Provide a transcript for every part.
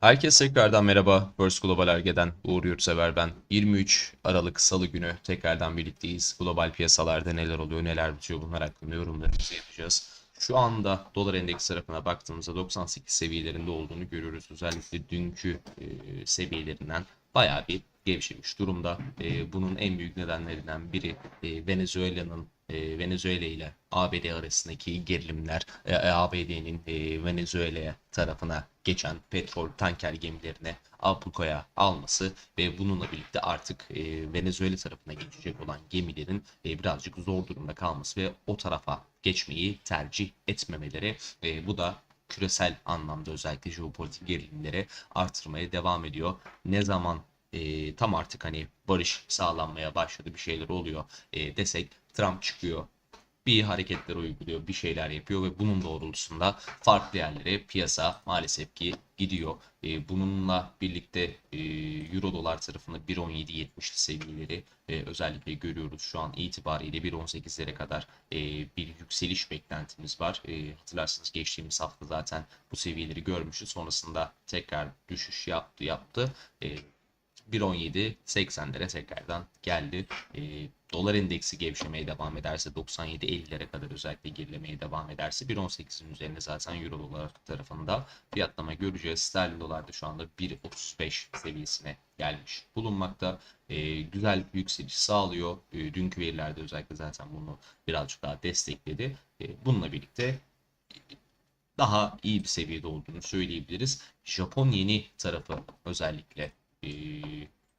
Herkese tekrardan merhaba. First Global Erge'den Uğur Yurtsever ben. 23 Aralık Salı günü tekrardan birlikteyiz. Global piyasalarda neler oluyor, neler bitiyor bunlar hakkında yorumlarımızı yapacağız. Şu anda dolar endeks tarafına baktığımızda 98 seviyelerinde olduğunu görüyoruz. Özellikle dünkü e, seviyelerinden bayağı bir gevşemiş durumda. E, bunun en büyük nedenlerinden biri e, Venezuela'nın e, Venezuela ile ABD arasındaki gerilimler, e, ABD'nin e, Venezuela tarafına geçen petrol tanker gemilerini ablukaya alması ve bununla birlikte artık e, Venezuela tarafına geçecek olan gemilerin e, birazcık zor durumda kalması ve o tarafa geçmeyi tercih etmemeleri. E, bu da küresel anlamda özellikle jeopolitik gerilimleri artırmaya devam ediyor. Ne zaman e, tam artık hani barış sağlanmaya başladı bir şeyler oluyor e, desek Trump çıkıyor bir hareketler uyguluyor, bir şeyler yapıyor ve bunun doğrultusunda farklı yerlere piyasa maalesef ki gidiyor. E, bununla birlikte e, Euro dolar tarafında 1.17.70 seviyeleri e, özellikle görüyoruz. Şu an itibariyle 1.18'lere kadar e, bir yükseliş beklentimiz var. E, hatırlarsınız geçtiğimiz hafta zaten bu seviyeleri görmüştü. Sonrasında tekrar düşüş yaptı yaptı. E, 1.17.80'lere tekrardan geldi. E, dolar endeksi gevşemeye devam ederse 97.50'lere kadar özellikle gerilemeye devam ederse 1.18'in üzerinde zaten euro dolar tarafında fiyatlama göreceğiz. Sterlin dolar da şu anda 1.35 seviyesine gelmiş bulunmakta. E, güzel yükseliş sağlıyor. E, dünkü verilerde özellikle zaten bunu birazcık daha destekledi. E, bununla birlikte daha iyi bir seviyede olduğunu söyleyebiliriz. Japon yeni tarafı özellikle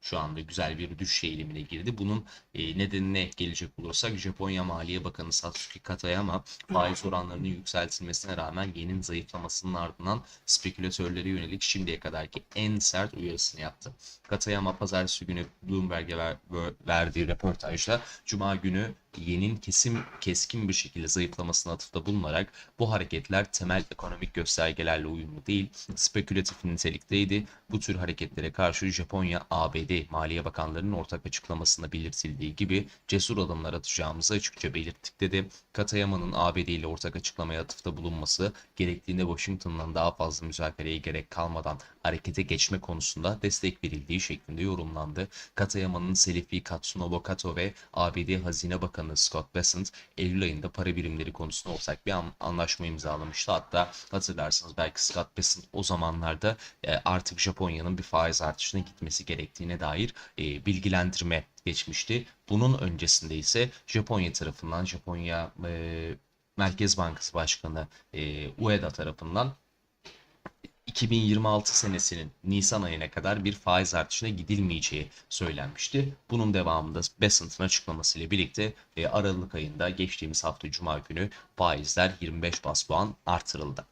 şu anda güzel bir düşüş eğilimine girdi. Bunun e, nedenine gelecek olursak Japonya Maliye Bakanı Satsuki Katayama faiz oranlarının yükseltilmesine rağmen yenin zayıflamasının ardından spekülatörlere yönelik şimdiye kadarki en sert uyarısını yaptı. Katayama pazartesi günü Bloomberg'e ver, ver, verdiği röportajda Cuma günü yenin kesim keskin bir şekilde zayıflamasına atıfta bulunarak bu hareketler temel ekonomik göstergelerle uyumlu değil, spekülatif nitelikteydi. Bu tür hareketlere karşı Japonya, ABD Maliye Bakanlarının ortak açıklamasında belirtildiği gibi cesur adımlar atacağımızı açıkça belirttik dedi. Katayama'nın ABD ile ortak açıklamaya atıfta bulunması gerektiğinde Washington'dan daha fazla müzakereye gerek kalmadan harekete geçme konusunda destek verildiği şeklinde yorumlandı. Katayama'nın Selifi Katsunobu Kato ve ABD Hazine Bakanı Scott Bessent Eylül ayında para birimleri konusunda ortak bir an- anlaşma imzalamıştı. Hatta hatırlarsınız belki Scott Bessent o zamanlarda e, artık Japonya'nın bir faiz artışına gitmesi gerektiğine dair e, bilgilendirme geçmişti. Bunun öncesinde ise Japonya tarafından Japonya e, Merkez Bankası Başkanı Ueda tarafından 2026 senesinin Nisan ayına kadar bir faiz artışına gidilmeyeceği söylenmişti. Bunun devamında Bessent'ın açıklamasıyla birlikte e, Aralık ayında geçtiğimiz hafta Cuma günü faizler 25 bas puan artırıldı.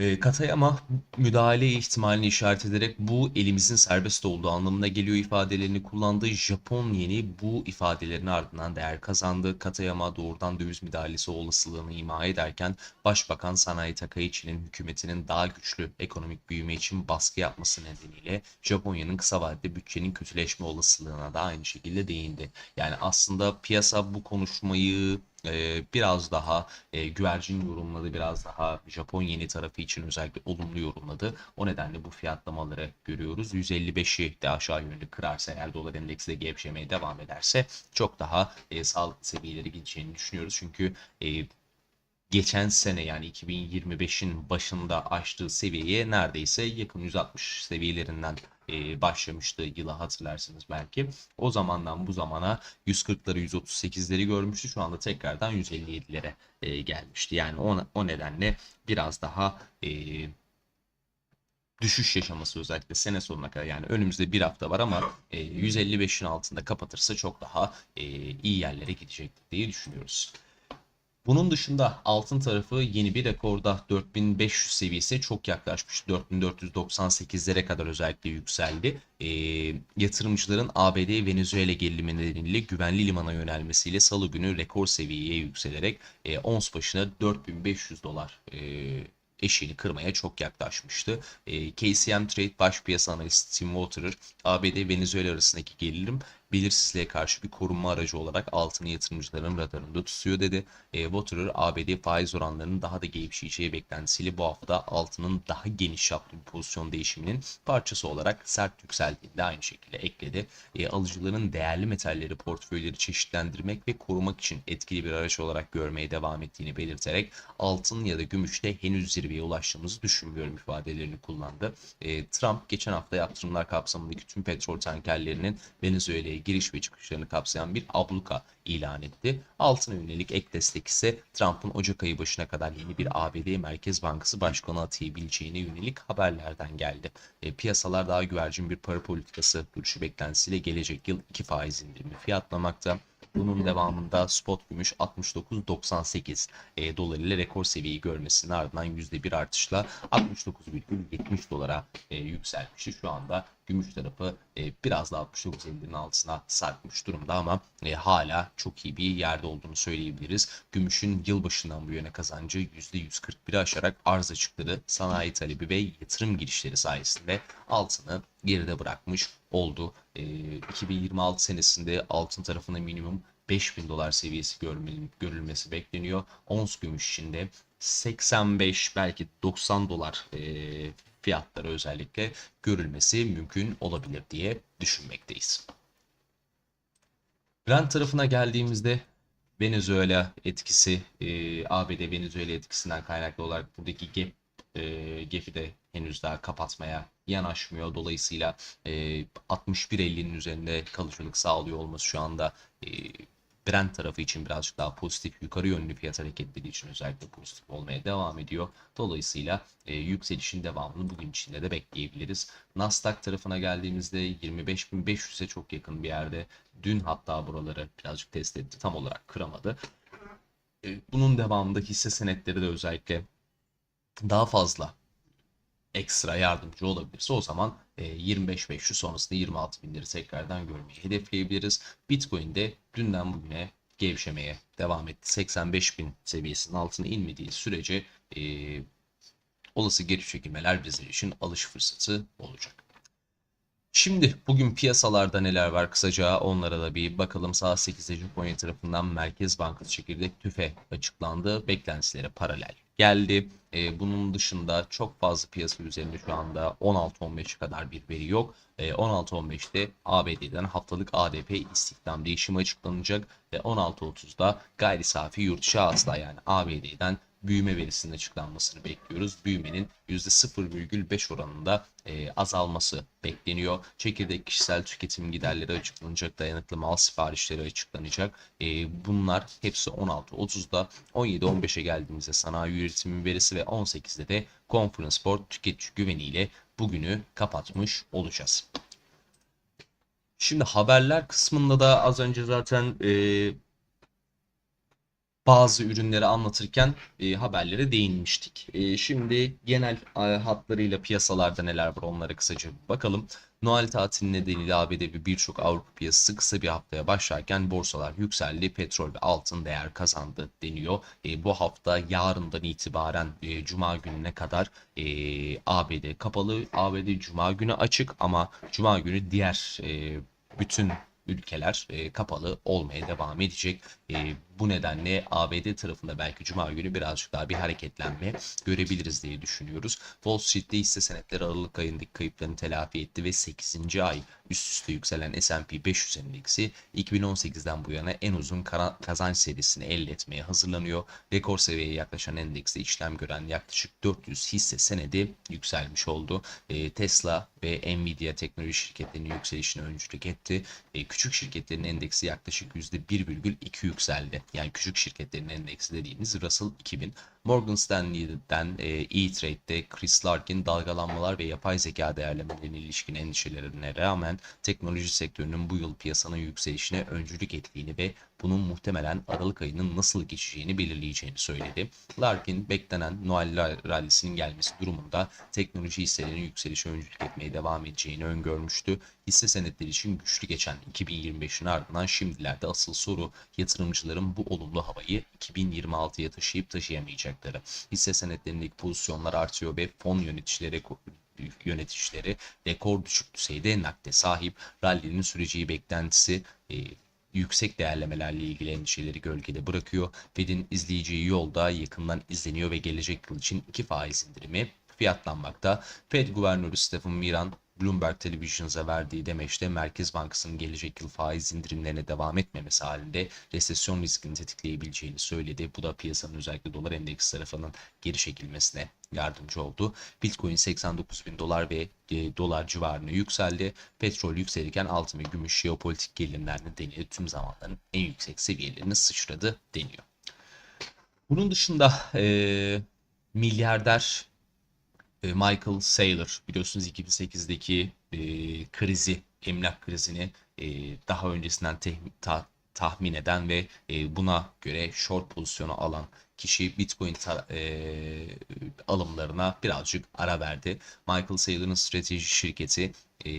E, Katayama müdahale ihtimalini işaret ederek bu elimizin serbest olduğu anlamına geliyor ifadelerini kullandı. Japon yeni bu ifadelerin ardından değer kazandı. Katayama doğrudan döviz müdahalesi olasılığını ima ederken Başbakan Sanayi Takaichi'nin hükümetinin daha güçlü ekonomik büyüme için baskı yapması nedeniyle Japonya'nın kısa vadede bütçenin kötüleşme olasılığına da aynı şekilde değindi. Yani aslında piyasa bu konuşmayı biraz daha güvercin yorumladı, biraz daha Japon yeni tarafı için özellikle olumlu yorumladı. O nedenle bu fiyatlamaları görüyoruz. 155'i de aşağı yönlü kırarsa eğer dolar endeksi de gevşemeye devam ederse çok daha e, sağlıklı seviyeleri gideceğini düşünüyoruz. Çünkü geçen sene yani 2025'in başında aştığı seviyeye neredeyse yakın 160 seviyelerinden e, başlamıştı yıla hatırlarsınız belki. O zamandan bu zamana 140'ları 138'leri görmüştü. Şu anda tekrardan 157'lere e, gelmişti. Yani o, nedenle biraz daha e, düşüş yaşaması özellikle sene sonuna kadar yani önümüzde bir hafta var ama e, 155'in altında kapatırsa çok daha iyi yerlere gidecektir diye düşünüyoruz. Bunun dışında altın tarafı yeni bir rekorda 4500 seviyesi çok yaklaşmış. 4498'lere kadar özellikle yükseldi. E, yatırımcıların ABD Venezuela gerilimi nedeniyle güvenli limana yönelmesiyle salı günü rekor seviyeye yükselerek e, ons başına 4500 dolar e, eşiğini kırmaya çok yaklaşmıştı. E, KCM Trade baş piyasa analisti Tim Waterer ABD Venezuela arasındaki gerilim belirsizliğe karşı bir korunma aracı olarak altını yatırımcıların radarında tutuyor dedi. E, Waterer ABD faiz oranlarının daha da gevşeyeceği beklentisiyle bu hafta altının daha geniş çaplı bir pozisyon değişiminin parçası olarak sert yükseldiğini de aynı şekilde ekledi. E, alıcıların değerli metalleri portföyleri çeşitlendirmek ve korumak için etkili bir araç olarak görmeye devam ettiğini belirterek altın ya da gümüşte henüz zirveye ulaştığımızı düşünmüyorum ifadelerini kullandı. E, Trump geçen hafta yaptırımlar kapsamındaki tüm petrol tankerlerinin Venezuela'ya giriş ve çıkışlarını kapsayan bir abluka ilan etti. Altına yönelik ek destek ise Trump'ın Ocak ayı başına kadar yeni bir ABD Merkez Bankası Başkanı atayabileceğine yönelik haberlerden geldi. E, piyasalar daha güvercin bir para politikası duruşu beklentisiyle gelecek yıl 2 faiz indirimi fiyatlamakta. Bunun devamında spot gümüş 69.98 e, dolar ile rekor seviyeyi görmesinin ardından %1 artışla 69,70 dolara e, yükselmişti. Şu anda gümüş tarafı e, biraz da 69.50'nin altına sarkmış durumda ama e, hala çok iyi bir yerde olduğunu söyleyebiliriz. Gümüşün yılbaşından bu yana kazancı %141'i aşarak arz açıkları, sanayi talebi ve yatırım girişleri sayesinde altını geride bırakmış oldu. E, 2026 senesinde altın tarafına minimum 5000 dolar seviyesi görülmesi bekleniyor. Ons gümüş için de 85 belki 90 dolar e, fiyatları özellikle görülmesi mümkün olabilir diye düşünmekteyiz. Brent tarafına geldiğimizde Venezuela etkisi, e, ABD Venezuela etkisinden kaynaklı olarak buradaki gap, e, gap'i de henüz daha kapatmaya yanaşmıyor. Dolayısıyla e, 61.50'nin üzerinde kalıcılık sağlıyor olması şu anda e, Brent tarafı için birazcık daha pozitif yukarı yönlü fiyat hareketleri için özellikle pozitif olmaya devam ediyor. Dolayısıyla e, yükselişin devamını bugün içinde de bekleyebiliriz. Nasdaq tarafına geldiğimizde 25.500'e çok yakın bir yerde. Dün hatta buraları birazcık test etti. Tam olarak kıramadı. E, bunun devamında hisse senetleri de özellikle daha fazla ekstra yardımcı olabilirse o zaman e, 25.500 sonrasında 26 binleri tekrardan görmeyi hedefleyebiliriz. Bitcoin'de dünden bugüne gevşemeye devam etti. 85 bin seviyesinin altına inmediği sürece e, olası geri çekilmeler bizler için alış fırsatı olacak. Şimdi bugün piyasalarda neler var kısaca onlara da bir bakalım. Saat 8'de Japonya tarafından Merkez Bankası çekirdek tüfe açıklandı. Beklentilere paralel geldi. Ee, bunun dışında çok fazla piyasa üzerinde şu anda 16-15'e kadar bir veri yok. Ee, 16-15'te ABD'den haftalık ADP istihdam değişimi açıklanacak ve 16-30'da gayri safi yurt içi hasıla yani ABD'den büyüme verisinin açıklanmasını bekliyoruz. Büyümenin %0,5 oranında e, azalması bekleniyor. Çekirdek kişisel tüketim giderleri açıklanacak. Dayanıklı mal siparişleri açıklanacak. E, bunlar hepsi 16.30'da 17-15'e geldiğimizde sanayi üretimi verisi ve 18'de de Conference Board tüketici güveniyle bugünü kapatmış olacağız. Şimdi haberler kısmında da az önce zaten e, bazı ürünleri anlatırken e, haberlere değinmiştik. E, şimdi genel e, hatlarıyla piyasalarda neler var onlara kısaca bakalım. Noel tatili nedeniyle ABD ve birçok Avrupa piyasası kısa bir haftaya başlarken borsalar yükseldi. Petrol ve altın değer kazandı deniyor. E, bu hafta yarından itibaren e, Cuma gününe kadar e, ABD kapalı. ABD Cuma günü açık ama Cuma günü diğer e, bütün ülkeler e, kapalı olmaya devam edecek. E, bu nedenle ABD tarafında belki Cuma günü birazcık daha bir hareketlenme görebiliriz diye düşünüyoruz. Wall Street'te hisse senetleri Aralık ayındaki kayıplarını telafi etti ve 8. ay üst üste yükselen S&P 500 endeksi 2018'den bu yana en uzun kazanç serisini elde etmeye hazırlanıyor. Rekor seviyeye yaklaşan endekste işlem gören yaklaşık 400 hisse senedi yükselmiş oldu. E, Tesla ve Nvidia teknoloji şirketlerinin yükselişine öncülük etti. E, küçük şirketlerin endeksi yaklaşık %1,2 yükseldi. Yani küçük şirketlerin endeksi dediğimiz Russell 2000. Morgan Stanley'den e, E-Trade'de Chris Larkin dalgalanmalar ve yapay zeka değerlemelerine ilişkin endişelerine rağmen teknoloji sektörünün bu yıl piyasanın yükselişine öncülük ettiğini ve bunun muhtemelen Aralık ayının nasıl geçeceğini belirleyeceğini söyledi. Larkin beklenen Noel rallisinin gelmesi durumunda teknoloji hisselerinin yükselişe öncülük etmeye devam edeceğini öngörmüştü. Hisse senetleri için güçlü geçen 2025'in ardından şimdilerde asıl soru yatırımcıların bu olumlu havayı 2026'ya taşıyıp taşıyamayacakları. Hisse senetlerindeki pozisyonlar artıyor ve fon yöneticileri yöneticileri rekor düşük düzeyde nakde sahip. Rally'nin süreceği beklentisi e, yüksek değerlemelerle ilgili endişeleri gölgede bırakıyor. Fed'in izleyeceği yolda yakından izleniyor ve gelecek yıl için iki faiz indirimi fiyatlanmakta. Fed Guvernörü Stephen Miran Bloomberg Televisions'a verdiği demeçte Merkez Bankası'nın gelecek yıl faiz indirimlerine devam etmemesi halinde resesyon riskini tetikleyebileceğini söyledi. Bu da piyasanın özellikle dolar endeksi tarafının geri çekilmesine yardımcı oldu. Bitcoin 89 bin dolar ve e, dolar civarına yükseldi. Petrol yükselirken altın ve gümüş jeopolitik gerilimler nedeniyle tüm zamanların en yüksek seviyelerine sıçradı deniyor. Bunun dışında e, milyarder Michael Saylor biliyorsunuz 2008'deki e, krizi, emlak krizini e, daha öncesinden ta, tahmin eden ve e, buna göre short pozisyonu alan kişi Bitcoin e, alımlarına birazcık ara verdi. Michael Saylor'ın strateji şirketi e,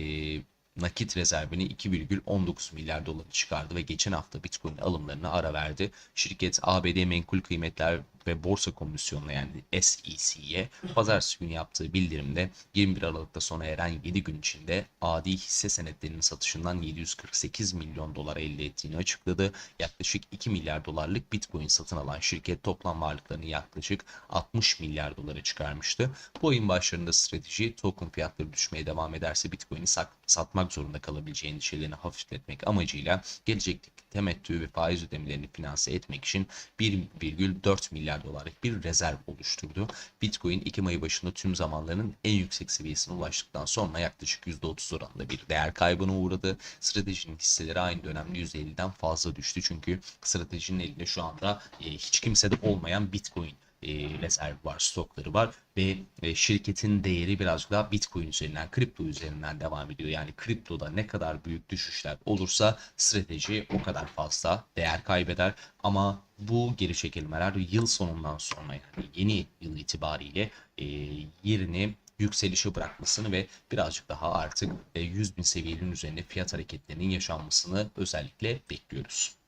nakit rezervini 2,19 milyar doları çıkardı ve geçen hafta Bitcoin alımlarına ara verdi. Şirket ABD Menkul Kıymetler ve Borsa Komisyonu'na yani SEC'ye pazartesi günü yaptığı bildirimde 21 Aralık'ta sona eren 7 gün içinde adi hisse senetlerinin satışından 748 milyon dolar elde ettiğini açıkladı. Yaklaşık 2 milyar dolarlık Bitcoin satın alan şirket toplam varlıklarını yaklaşık 60 milyar dolara çıkarmıştı. Bu ayın başlarında strateji token fiyatları düşmeye devam ederse Bitcoin'i satmak zorunda kalabileceği endişelerini hafifletmek amacıyla gelecekteki temettü ve faiz ödemelerini finanse etmek için 1,4 milyar dolarlık bir rezerv oluşturdu. Bitcoin 2 Mayı başında tüm zamanların en yüksek seviyesine ulaştıktan sonra yaklaşık %30 oranında bir değer kaybına uğradı. Stratejinin hisseleri aynı dönemde %50'den fazla düştü. Çünkü stratejinin elinde şu anda e, hiç kimsede olmayan Bitcoin e, rezerv var, stokları var ve e, şirketin değeri birazcık daha Bitcoin üzerinden, kripto üzerinden devam ediyor. Yani kriptoda ne kadar büyük düşüşler olursa strateji o kadar fazla değer kaybeder. Ama bu geri çekilmeler yıl sonundan sonra yani yeni yıl itibariyle e, yerini yükselişi bırakmasını ve birazcık daha artık 100 bin seviyenin üzerinde fiyat hareketlerinin yaşanmasını özellikle bekliyoruz.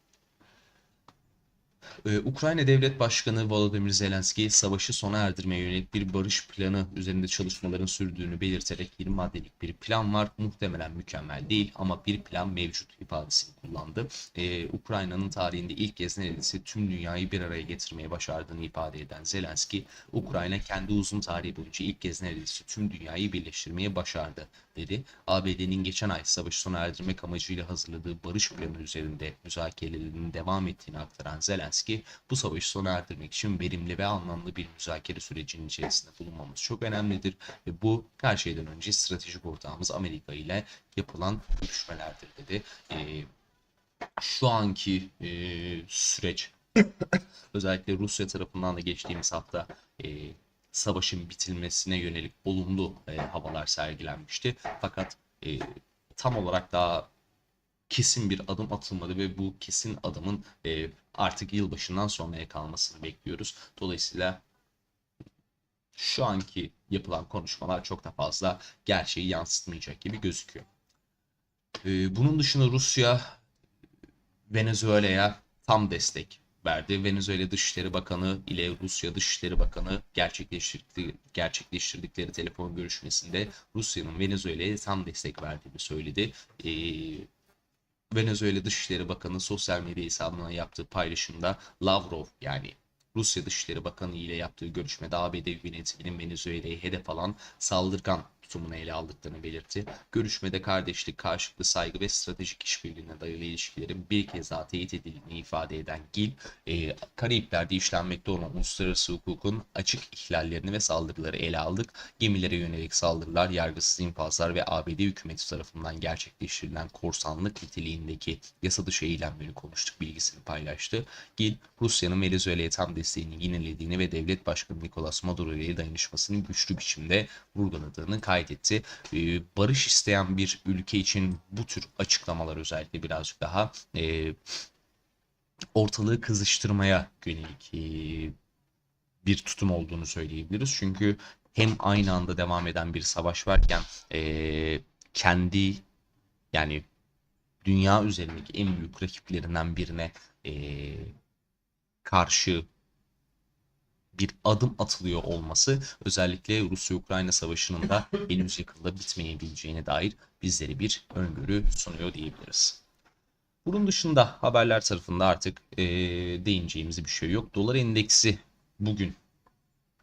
Ee, Ukrayna Devlet Başkanı Volodymyr Zelenski savaşı sona erdirmeye yönelik bir barış planı üzerinde çalışmaların sürdüğünü belirterek 20 maddelik bir plan var. Muhtemelen mükemmel değil ama bir plan mevcut ifadesini kullandı. Ee, Ukrayna'nın tarihinde ilk kez neredeyse tüm dünyayı bir araya getirmeye başardığını ifade eden Zelenski, Ukrayna kendi uzun tarihi boyunca ilk kez neredeyse tüm dünyayı birleştirmeye başardı dedi. ABD'nin geçen ay savaşı sona erdirmek amacıyla hazırladığı barış planı üzerinde müzakerelerinin devam ettiğini aktaran Zelenski, bu savaşı sona erdirmek için verimli ve anlamlı bir müzakere sürecinin içerisinde bulunmamız çok önemlidir ve bu her şeyden önce stratejik ortağımız Amerika ile yapılan görüşmelerdir dedi. Ee, şu anki e, süreç özellikle Rusya tarafından da geçtiğimiz hafta e, savaşın bitilmesine yönelik olumlu e, havalar sergilenmişti. Fakat e, tam olarak daha kesin bir adım atılmadı ve bu kesin adımın e, artık yılbaşından sonraya kalmasını bekliyoruz. Dolayısıyla şu anki yapılan konuşmalar çok da fazla gerçeği yansıtmayacak gibi gözüküyor. E, bunun dışında Rusya Venezuela'ya tam destek verdi. Venezuela Dışişleri Bakanı ile Rusya Dışişleri Bakanı gerçekleştirdi, gerçekleştirdikleri telefon görüşmesinde Rusya'nın Venezuela'ya tam destek verdiğini söyledi. Ee, Venezuela Dışişleri Bakanı sosyal medya hesabına yaptığı paylaşımda Lavrov yani Rusya Dışişleri Bakanı ile yaptığı görüşmede ABD yönetiminin Venezuela'yı hedef alan saldırgan tutumunu ele aldıklarını belirtti. Görüşmede kardeşlik, karşılıklı saygı ve stratejik işbirliğine dayalı ilişkilerin bir kez daha teyit edildiğini ifade eden Gil, e, Karayipler'de işlenmekte olan uluslararası hukukun açık ihlallerini ve saldırıları ele aldık. Gemilere yönelik saldırılar, yargısız infazlar ve ABD hükümeti tarafından gerçekleştirilen korsanlık niteliğindeki yasa dışı eylemleri konuştuk bilgisini paylaştı. Gil, Rusya'nın Venezuela'ya tam desteğini yinelediğini ve devlet başkanı Nicolas Maduro ile dayanışmasını güçlü biçimde vurguladığını kaydetti. Ee, barış isteyen bir ülke için bu tür açıklamalar özellikle birazcık daha e, ortalığı kızıştırmaya yönelik e, bir tutum olduğunu söyleyebiliriz. Çünkü hem aynı anda devam eden bir savaş varken e, kendi yani dünya üzerindeki en büyük rakiplerinden birine karşı bir adım atılıyor olması özellikle Rusya-Ukrayna savaşının da henüz yakında bitmeyebileceğine dair bizlere bir öngörü sunuyor diyebiliriz. Bunun dışında haberler tarafında artık eee, değineceğimiz bir şey yok. Dolar endeksi bugün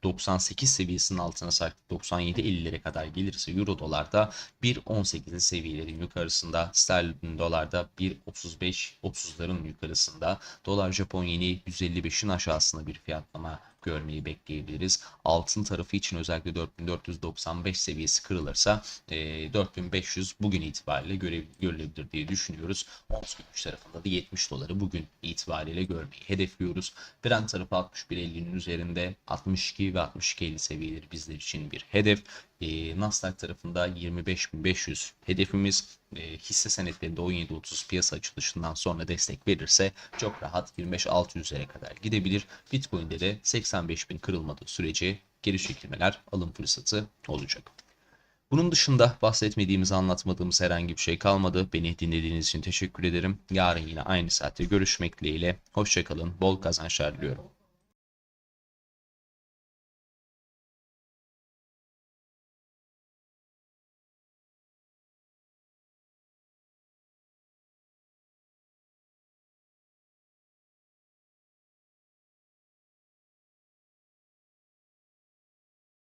98 seviyesinin altına sarkıp 97.50'lere kadar gelirse Euro dolarda 1.18'in seviyelerin yukarısında, sterlin dolarda 1.35 30'ların yukarısında, dolar Japon yeni 155'in aşağısında bir fiyatlama görmeyi bekleyebiliriz. Altın tarafı için özellikle 4495 seviyesi kırılırsa e, 4500 bugün itibariyle göre, görülebilir diye düşünüyoruz. Ons gümüş tarafında da 70 doları bugün itibariyle görmeyi hedefliyoruz. Brent tarafı 61.50'nin üzerinde 62 ve 62.50 seviyeleri bizler için bir hedef. E, Nasdaq tarafında 25.500 hedefimiz. E, hisse senetlerinde 17.30 piyasa açılışından sonra destek verirse çok rahat 25.600'lere kadar gidebilir. Bitcoin'de de 85.000 kırılmadığı sürece geri çekilmeler alım fırsatı olacak. Bunun dışında bahsetmediğimiz, anlatmadığımız herhangi bir şey kalmadı. Beni dinlediğiniz için teşekkür ederim. Yarın yine aynı saatte görüşmek dileğiyle. Hoşçakalın, bol kazançlar diliyorum.